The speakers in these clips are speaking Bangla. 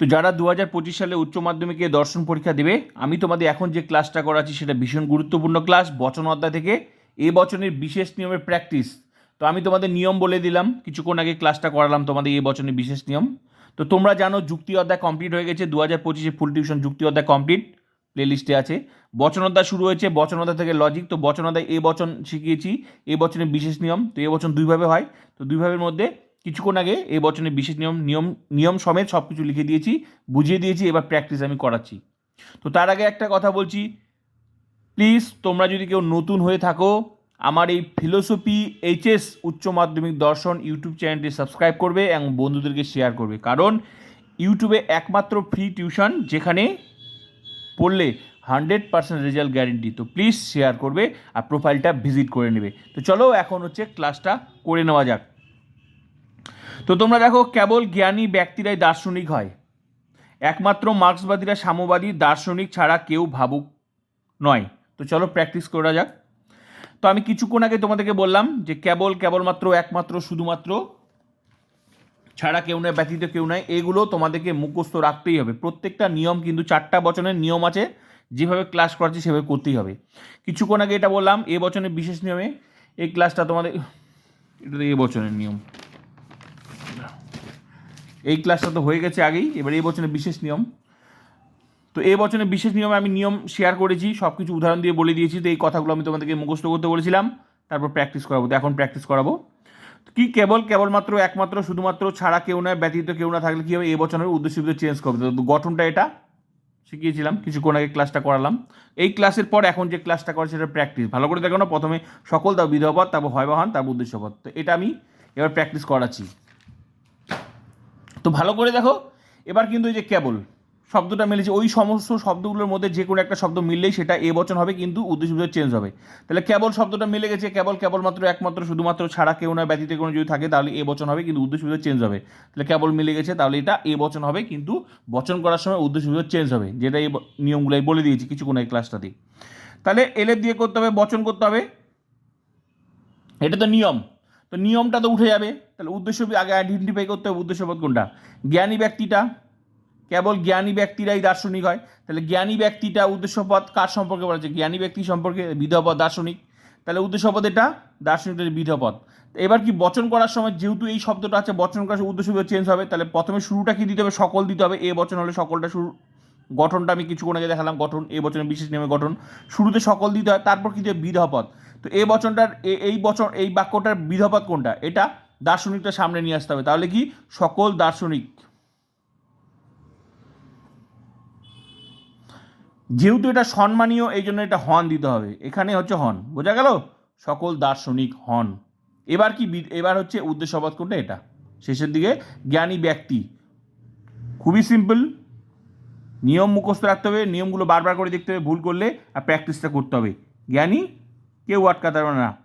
তো যারা দু হাজার পঁচিশ সালে উচ্চ মাধ্যমিকে দর্শন পরীক্ষা দেবে, আমি তোমাদের এখন যে ক্লাসটা করাচ্ছি সেটা ভীষণ গুরুত্বপূর্ণ ক্লাস বচন অধ্যায় থেকে। এ বচনের বিশেষ নিয়মের প্র্যাকটিস তো আমি তোমাদের নিয়ম বলে দিলাম, কিছুক্ষণ আগে ক্লাসটা করালাম তোমাদের এ বচনের বিশেষ নিয়ম। তো তোমরা জানো যুক্তি অধ্যায় কমপ্লিট হয়ে গেছে দু হাজার পঁচিশে ফুল টিউশন যুক্তি অধ্যায় কমপ্লিট প্লেলিস্টে আছে। বচন অধ্যায় শুরু হয়েছে, বচন অধ্যায় থেকে লজিক তো বচন অধ্যায় এ বচন শিখিয়েছি, এ বচনের বিশেষ নিয়ম। তো এ বচন দুইভাবে হয়, তো দুইভাবের মধ্যে কিছুক্ষণ আগে এই বচনের বিশেষ নিয়ম নিয়ম নিয়ম সমেত সব কিছু লিখে দিয়েছি, বুঝিয়ে দিয়েছি, এবার প্র্যাকটিস আমি করাচ্ছি। তো তার আগে একটা কথা বলছি। প্লিজ তোমরা যদি কেউ নতুন হয়ে থাকো, আমার এই ফিলোসফি এইচএস উচ্চ মাধ্যমিক দর্শন ইউটিউব চ্যানেলটি সাবস্ক্রাইব করবে এবং বন্ধুদেরকে শেয়ার করবে। কারণ ইউটিউবে একমাত্র ফ্রি টিউশন যেখানে পড়লে হান্ড্রেড পার্সেন্ট রেজাল্ট গ্যারেন্টি তো প্লিজ শেয়ার করবে আর প্রোফাইলটা ভিজিট করে নেবে। তো চলো এখন হচ্ছে ক্লাসটা করে নেওয়া যাক। তো তোমরা দেখো, কেবল জ্ঞানী ব্যক্তিরাই দার্শনিক হয়। একমাত্র মার্ক্সবাদীরা সাম্যবাদী, দার্শনিক ছাড়া কেউ ভাবুক নয়। তো চলো প্র্যাকটিস করা যাক। তো আমি কিছুক্ষণ আগে তোমাদেরকে বললাম যে কেবল, কেবলমাত্র, একমাত্র, শুধুমাত্র ছাড়া কেউ নয়, ব্যতীত কেউ নয়, এগুলো তোমাদেরকে মুখস্থ রাখতেই হবে। প্রত্যেকটা নিয়ম কিন্তু চারটা বচনের নিয়ম আছে, যেভাবে ক্লাস করাচ্ছি সেভাবে করতেই হবে। কিছুক্ষণ আগে এটা বললাম, এ বচনের বিশেষ নিয়মে, এই ক্লাসটা তোমাদের, এটা এ বচনের নিয়ম। এই ক্লাসটা তো হয়ে গেছে আগেই, এবার এই বচনের বিশেষ নিয়ম। তো এই বচনের বিশেষ নিয়মে আমি নিয়ম শেয়ার করেছি সব কিছু উদাহরণ দিয়ে বলে দিয়েছি তো এই কথাগুলো আমি তোমাদেরকে মুখস্থ করতে বলেছিলাম, তারপর প্র্যাকটিস করাবো, তো এখন প্র্যাকটিস করাবো। কি কেবল, কেবলমাত্র, একমাত্র, শুধুমাত্র ছাড়া কেউ নয়, ব্যতীত কেউ না থাকলে কী হবে? এই বছরের উদ্দেশ্য চেঞ্জ করবে। তো গঠনটা এটা, শিখিয়েছিলাম, কিছুক্ষণ আগে ক্লাসটা করালাম। এই ক্লাসের পর এখন যে ক্লাসটা করে সেটা প্র্যাকটিস ভালো করে দেখো না, প্রথমে সকল তার বিধপদ তারপর হয় বাহান তারপর উদ্দেশ্যপদ তো এটা আমি এবার প্র্যাকটিস করাচ্ছি। তো ভালো করে দেখো। এবার কিন্তু এই যে কেবল, শব্দটা মিলেছে। ওই সমস্ত শব্দগুলোর মধ্যে যে কোনো একটা শব্দ মিললেই সেটা এ বচন হবে, কিন্তু উদ্দেশ্য চেঞ্জ হবে। তাহলে কেবল শব্দটা মিলে গেছে, কেবল, কেবলমাত্র, একমাত্র, শুধুমাত্র ছাড়া কেউ না ব্যতীত কোনো যদি থাকে, তাহলে এ বচন হবে, কিন্তু উদ্দেশ্য চেঞ্জ হবে। তাহলে কেবল মিলে গেছে, তাহলে এটা এ বচন হবে, কিন্তু বচন করার সময় উদ্দেশ্য চেঞ্জ হবে, যেটা এই নিয়মগুলোই বলে দিয়েছি কিছুক্ষণ এই ক্লাসটাতেই তাহলে এলের দিয়ে করতে হবে, বচন করতে হবে। এটা তো নিয়ম। তো নিয়মটা তো উঠে যাবে। তাহলে উদ্দেশ্য আগে আইডেন্টিফাই করতে হবে উদ্দেশ্যপদ কোনটা? জ্ঞানী ব্যক্তিটা, কেবল জ্ঞানী ব্যক্তিরাই দার্শনিক হয়। তাহলে জ্ঞানী ব্যক্তিটা উদ্দেশ্যপদ কার সম্পর্কে বলা হচ্ছে জ্ঞানী ব্যক্তি সম্পর্কে বিধপদ দার্শনিক। তাহলে উদ্দেশ্যপদ এটা, দার্শনিকদের বিধপদ এবার কি বচন করার সময় যেহেতু এই শব্দটা আছে, বচন করার উদ্দেশ্য চেঞ্জ হবে, তাহলে প্রথমে শুরুটা কি দিতে হবে? সকল দিতে হবে। এ বচন হলে সকলটা শুরু, গঠনটা আমি কিছুক্ষণ আগে দেখালাম, গঠন, এ বচনের বিশেষ নিয়মে গঠন। শুরুতে সকল দিতে হয়, তারপর কি দেবে বিধপদ তো এই বচনটার, এই বচন, এই বাক্যটার বিধপদ কোনটা? এটা দার্শনিকটা সামনে নিয়ে আসতে হবে। তাহলে কি? সকল দার্শনিক। যেহেতু এটা সম্মানীয় এই জন্য এটা হন দিতে হবে। এখানে হচ্ছে হন। বোঝা গেল? সকল দার্শনিক হন। এবার কি এবার হচ্ছে উদ্দেশ্যপদ কোনটা? এটা। শেষের দিকে, জ্ঞানী ব্যক্তি। খুবই সিম্পল। নিয়ম মুখস্থ রাখতে হবে। নিয়মগুলো বারবার করে দেখতে হবে। ভুল করলে আর প্র্যাকটিসটা করতে হবে। জ্ঞানী কেউ আটকাতে পারবে না।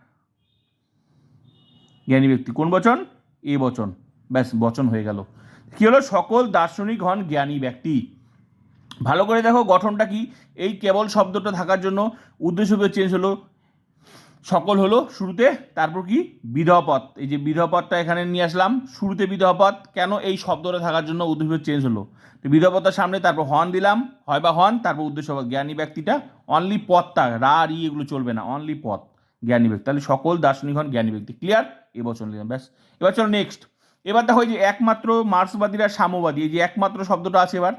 জ্ঞানী ব্যক্তি, কোন বচন? এ বচন। ব্যাস, বচন হয়ে গেল। কী হলো? সকল দার্শনিক হন জ্ঞানী ব্যক্তি। ভালো করে দেখো গঠনটা কি? এই কেবল শব্দটা থাকার জন্য উদ্দেশ্য চেঞ্জ হলো। সকল হলো শুরুতে, তারপর কি? বিধপদ এই যে বিধপদটা এখানে নিয়ে আসলাম, শুরুতে বিধপদ কেন এই শব্দটা থাকার জন্য উদ্দেশ্য চেঞ্জ হলো? তো বিধপদটার সামনে তারপর হন দিলাম, হয় বা হন তারপর উদ্দেশ্য জ্ঞানী ব্যক্তিটা অনলি পদটা রা, রি, এগুলো চলবে না অনলি পথ, জ্ঞানী ব্যক্তি। তাহলে সকল দার্শনিক হন জ্ঞানী ব্যক্তি। ক্লিয়ার এবছর নিলাম, ব্যাস। এবার চলো নেক্সট এবার দেখো যে একমাত্র মার্ক্সবাদীরা সাম্যবাদী, এই যে একমাত্র শব্দটা আছে এবার।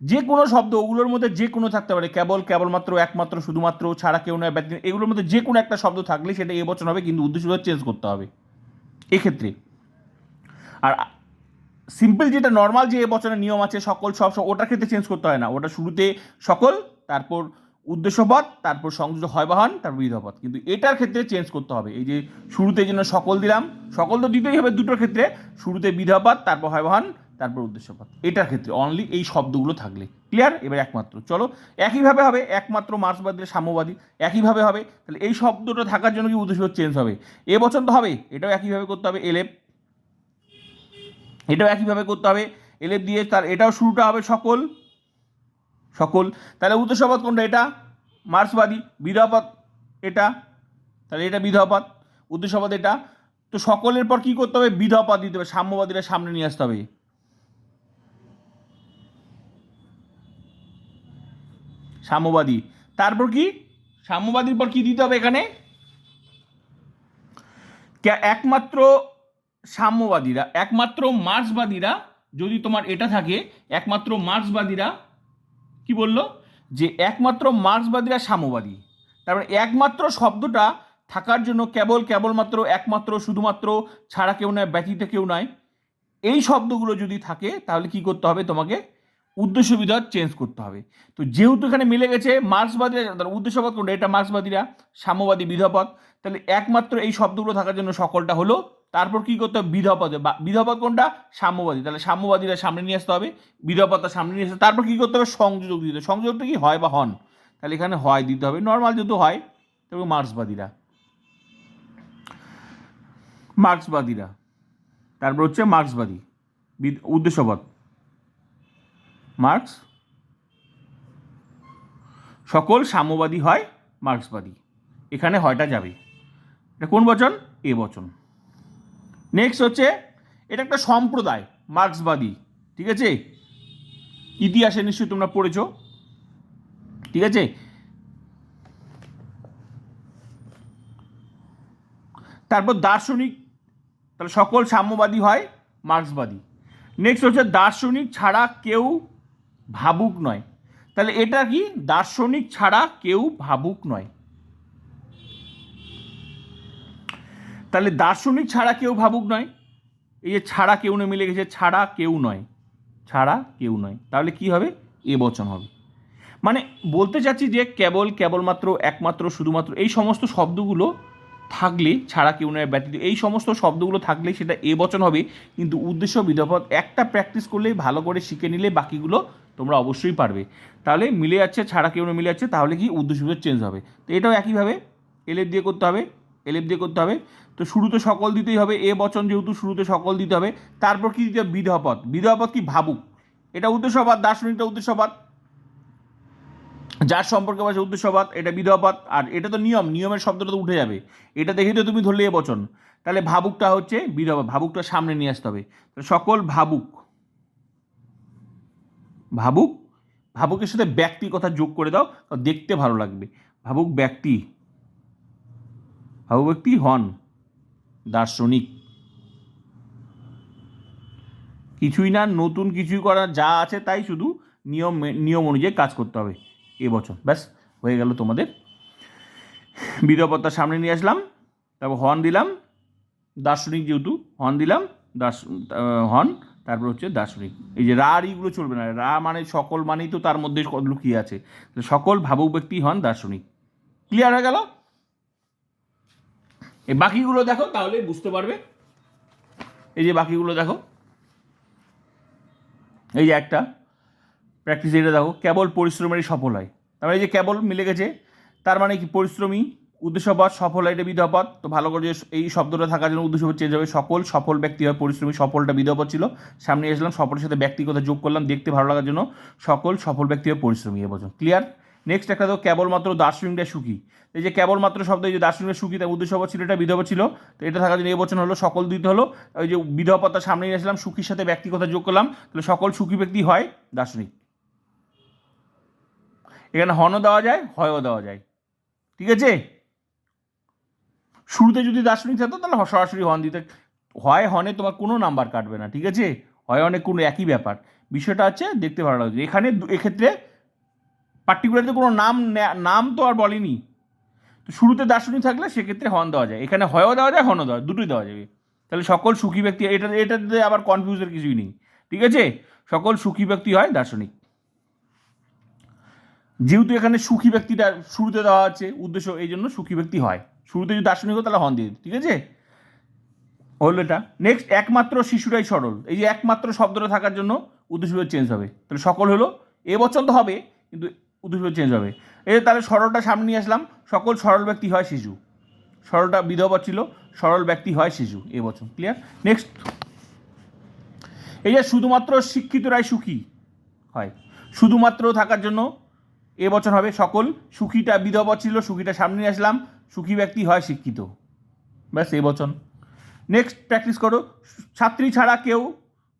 যে কোনো শব্দ, ওগুলোর মধ্যে যে কোনো থাকতে পারে। কেবল, কেবলমাত্র, একমাত্র, শুধুমাত্র, ছাড়া কেউ নয়, ব্যক্তি এগুলোর মধ্যে যে কোনো একটা শব্দ থাকলে সেটা এ বচন হবে, কিন্তু উদ্দেশ্য চেঞ্জ করতে হবে। এক্ষেত্রে আর সিম্পল যেটা নর্মাল যে এ বচনের নিয়ম আছে, সকল সব সব ওটার ক্ষেত্রে চেঞ্জ করতে হয় না। ওটা শুরুতে সকল, তারপর উদ্দেশ্যপদ তারপর সংযুক্ত হয় বাহন তারপর বিধপদ কিন্তু এটার ক্ষেত্রে চেঞ্জ করতে হবে। এই যে শুরুতে যেন সকল দিলাম, সকল তো দিতেই হবে দুটোর ক্ষেত্রে। শুরুতে বিধপদ তারপর হয় বাহন তারপর উদ্দেশ্যপদ এটার ক্ষেত্রে অনলি এই শব্দগুলো থাকলে। ক্লিয়ার এবার একমাত্র। চলো, একইভাবে হবে, একমাত্র মার্ক্সবাদীর সাম্যবাদী। একইভাবে হবে, তাহলে এই শব্দটা থাকার জন্য কি উদ্দেশ্য চেঞ্জ হবে? এ বছর তো হবে, এটাও একইভাবে করতে হবে এলেপ এটাও একইভাবে করতে হবে এলেপ দিয়ে তার, এটাও শুরুটা হবে সকল। সকল। তাহলে উদ্দেশ্যপদ কোনটা? এটা। মার্ক্সবাদী বিধপদ এটা। তাহলে এটা বিধপদ উদ্দেশ্যপদ এটা। তো সকলের পর কি করতে হবে? বিধপদ দিতে হবে, সাম্যবাদীরা সামনে নিয়ে আসতে হবে। সাম্যবাদী। তারপর কি? সাম্যবাদীর পর কি দিতে হবে এখানে? একমাত্র সাম্যবাদীরা, একমাত্র মার্ক্সবাদীরা, যদি তোমার এটা থাকে, একমাত্র মার্ক্সবাদীরা কি বলল? যে একমাত্র মার্ক্সবাদীরা সাম্যবাদী। তারপরে একমাত্র শব্দটা থাকার জন্য কেবল, কেবলমাত্র একমাত্র, শুধুমাত্র, ছাড়া কেউ নয়, ব্যতীত কেউ নয়, এই শব্দগুলো যদি থাকে, তাহলে কি করতে হবে তোমাকে? উদ্দেশ্য বিধা চেঞ্জ করতে হবে। তো যেহেতু এখানে মিলে গেছে মার্ক্সবাদীরা তার উদ্দেশ্যপদ কোনটা? এটা মার্ক্সবাদীরা, সাম্যবাদী বিধাপদ তাহলে একমাত্র এই শব্দগুলো থাকার জন্য সকলটা হলো, তারপর কি করতে হবে? বিধাপদে বা বিধাপদ কোনটা? সাম্যবাদী। তাহলে সাম্যবাদীরা সামনে নিয়ে আসতে হবে বিধাপদটা সামনে নিয়ে আসতে তারপর কি করতে হবে? সংযোগ দিতে হবে। সংযোগটা কি? হয় বা হন। তাহলে এখানে হয় দিতে হবে। নর্মাল যেহেতু হয়, তবে মার্ক্সবাদীরা। মার্ক্সবাদীরা। তারপর হচ্ছে মার্ক্সবাদী। বিদ- উদ্দেশ্যপদ মার্ক্স? সকল সাম্যবাদী হয় মার্ক্সবাদী। এখানে হয়টা যাবে। এটা কোন বচন? এ বচন। নেক্সট হচ্ছে, এটা একটা সম্প্রদায়, মার্ক্সবাদী। ঠিক আছে? ইতিহাসে নিশ্চয়ই তোমরা পড়েছো। ঠিক আছে? তারপর দার্শনিক, তাহলে সকল সাম্যবাদী হয় মার্ক্সবাদী। নেক্সট হচ্ছে, দার্শনিক ছাড়া কেউ ভাবুক নয়। তাহলে এটা কি দার্শনিক ছাড়া কেউ ভাবুক নয়? তাহলে দার্শনিক ছাড়া কেউ ভাবুক নয়? এই যে ছাড়া কেউ নয় মিলে গেছে, ছাড়া কেউ নয়। ছাড়া কেউ নয়। তাহলে কি হবে? এ বচন হবে। মানে বলতে চাচ্ছি যে কেবল, কেবলমাত্র, একমাত্র, শুধুমাত্র এই সমস্ত শব্দগুলো থাকলে ছাড়া কেউ নয় ব্যতীত এই সমস্ত শব্দগুলো থাকলে সেটা এ বচন হবে। কিন্তু উদ্দেশ্য বিধপদ একটা প্র্যাকটিস করলেই ভালো করে শিখে নিলে বাকিগুলো তোমরা অবশ্যই পারবে। তাহলে মিলে যাচ্ছে, ছাড়া কেউ না মিলে যাচ্ছে, তাহলে কি উদ্দেশ্য চেঞ্জ হবে। তো এটাও একইভাবে এলেপ দিয়ে করতে হবে এলেপ দিয়ে করতে হবে। তো শুরুতে সকল দিতেই হবে এ বচন যেহেতু শুরুতে সকল দিতে হবে, তারপর কি দিতে হবে? বিধপদ বিধপদ কি? ভাবুক। এটা উদ্দেশ্যবাদ, দার্শনিকটা উদ্দেশ্যবাদ। যার সম্পর্কে বসে উদ্দেশ্যবাদ, এটা বিধবাদ আর এটা তো নিয়ম, নিয়মের শব্দটা তো উঠে যাবে। এটা দেখেই তো তুমি ধরলে এ বচন। তাহলে ভাবুকটা হচ্ছে বিধবা ভাবুকটা সামনে নিয়ে আসতে হবে। সকল ভাবুক। ভাবুক, ভাবুকের সাথে ব্যক্তি কথা যোগ করে দাও দেখতে ভালো লাগবে। ভাবুক ব্যক্তি ভাবুক ব্যক্তি হন, দার্শনিক। কিছুই না, নতুন কিছুই করা যা আছে তাই শুধু নিয়ম নিয়ম অনুযায়ী কাজ করতে হবে এ বছর ব্যাস, হয়ে গেল তোমাদের। বিধপত্তার সামনে নিয়ে আসলাম, তারপর হর্ন দিলাম, দার্শনিক যেহেতু, হর্ন দিলাম, দার্শ হর্ন। তারপর হচ্ছে দার্শনিক। এই যে রা আর ইগুলো চলবে না। রা মানে সকল মানেই তো তার মধ্যে লুকিয়ে আছে। সকল ভাবুক ব্যক্তি হন দার্শনিক। ক্লিয়ার হয়ে গেল? এই বাকিগুলো দেখো, তাহলে বুঝতে পারবে। এই যে বাকিগুলো দেখো। এই যে একটা। প্র্যাকটিস এটা দেখো। কেবল পরিশ্রমেরই সফল হয়। তার মানে এই যে কেবল মিলে গেছে, তার মানে কি? পরিশ্রমী উদ্দেশ্যপদ সফল এটা বিধপদ তো ভালো করে এই শব্দটা থাকার জন্য উদ্দেশ্যপদ চেঞ্জ হবে সকল সফল ব্যক্তি হয় পরিশ্রমী সফলটা বিধপদ ছিল। সামনে এসলাম সফলের সাথে ব্যক্তিগত যোগ করলাম, দেখতে ভালো লাগার জন্য সকল সফল ব্যক্তি হয় পরিশ্রমী এবছর ক্লিয়ার নেক্সট একটা তো কেবলমাত্র দার্শনিকটা সুখী। এই যে কেবলমাত্র শব্দ, এই যে দার্শনিক সুখী, তার উদ্দেশ্যপদ ছিল, এটা বিধবা ছিল। তো এটা থাকার জন্য এবছর হলো, সকল দিতে হলো। ওই যে বিধবতার সামনে নিয়ে আসলাম, সুখীর সাথে ব্যক্তিগত যোগ করলাম, তাহলে সকল সুখী ব্যক্তি হয় দার্শনিক। এখানে হনও দেওয়া যায়, হয়ও দেওয়া যায়। ঠিক আছে? শুরুতে যদি দার্শনিক থাকতো, তাহলে সরাসরি হন দিতে। হয় হনে তোমার কোনো নাম্বার কাটবে না, ঠিক আছে? হয় অনেক কোনো একই ব্যাপার। বিষয়টা হচ্ছে, দেখতে ভালো লাগছে। এখানে এক্ষেত্রে পার্টিকুলারলি কোনো নাম নাম তো আর বলেনি। তো শুরুতে দার্শনিক থাকলে সেক্ষেত্রে হন দেওয়া যায়। এখানে হয়ও দেওয়া যায় হনও দেওয়া, দুটোই দেওয়া যাবে। তাহলে সকল সুখী ব্যক্তি, এটা, এটাতে আবার কনফিউজের কিছুই নেই, ঠিক আছে? সকল সুখী ব্যক্তি হয় দার্শনিক। যেহেতু এখানে সুখী ব্যক্তিটা শুরুতে দেওয়া আছে, উদ্দেশ্য এই জন্য সুখী ব্যক্তি হয়। শুরুতে যদি দার্শনিক তাহলে হন দিয়ে ঠিক আছে? হলো এটা। নেক্সট একমাত্র শিশুরাই সরল। এই যে একমাত্র শব্দটা থাকার জন্য উদ্দেশ্য চেঞ্জ হবে। তাহলে সকল হলো, এ বছর তো হবে, কিন্তু উদ্দেশ্য চেঞ্জ হবে। এই তাহলে সরলটা সামনে নিয়ে আসলাম। সকল সরল ব্যক্তি হয় শিশু। সরলটা বিধবা ছিল, সরল ব্যক্তি হয় শিশু এ বছর। ক্লিয়ার নেক্সট এই যে শুধুমাত্র শিক্ষিতরাই সুখী হয়। শুধুমাত্র থাকার জন্য এ বছর হবে সকল, সুখীটা বিধবা ছিল, সুখীটা সামনে আসলাম, সুখী ব্যক্তি হয় শিক্ষিত। ব্যাস এ বচন নেক্সট প্র্যাকটিস করো, ছাত্রী ছাড়া কেউ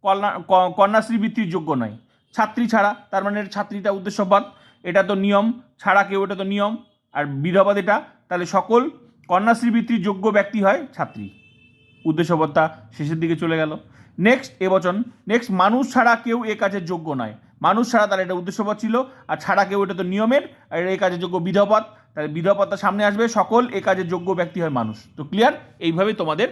কন্যা কন্যাশ্রী বৃত্তির যোগ্য নয়। ছাত্রী ছাড়া, তার মানে ছাত্রীটা উদ্দেশ্যপদ এটা তো নিয়ম, ছাড়া কেউ, এটা তো নিয়ম, আর বিধবাদ এটা তাহলে সকল কন্যাশ্রী বৃত্তির যোগ্য ব্যক্তি হয় ছাত্রী। উদ্দেশ্যবত্তা শেষের দিকে চলে গেল। নেক্সট এবচন নেক্সট মানুষ ছাড়া কেউ এ কাজের যোগ্য নয়। মানুষ ছাড়া তার এটা উদ্দেশ্যপদ ছিল। আর ছাড়া কেউ, এটা তো নিয়মের। আর এই কাজের যোগ্য বিধপদ তাহলে বিধপদটা সামনে আসবে। সকল এ কাজের যোগ্য ব্যক্তি হয় মানুষ। তো ক্লিয়ার এইভাবে তোমাদের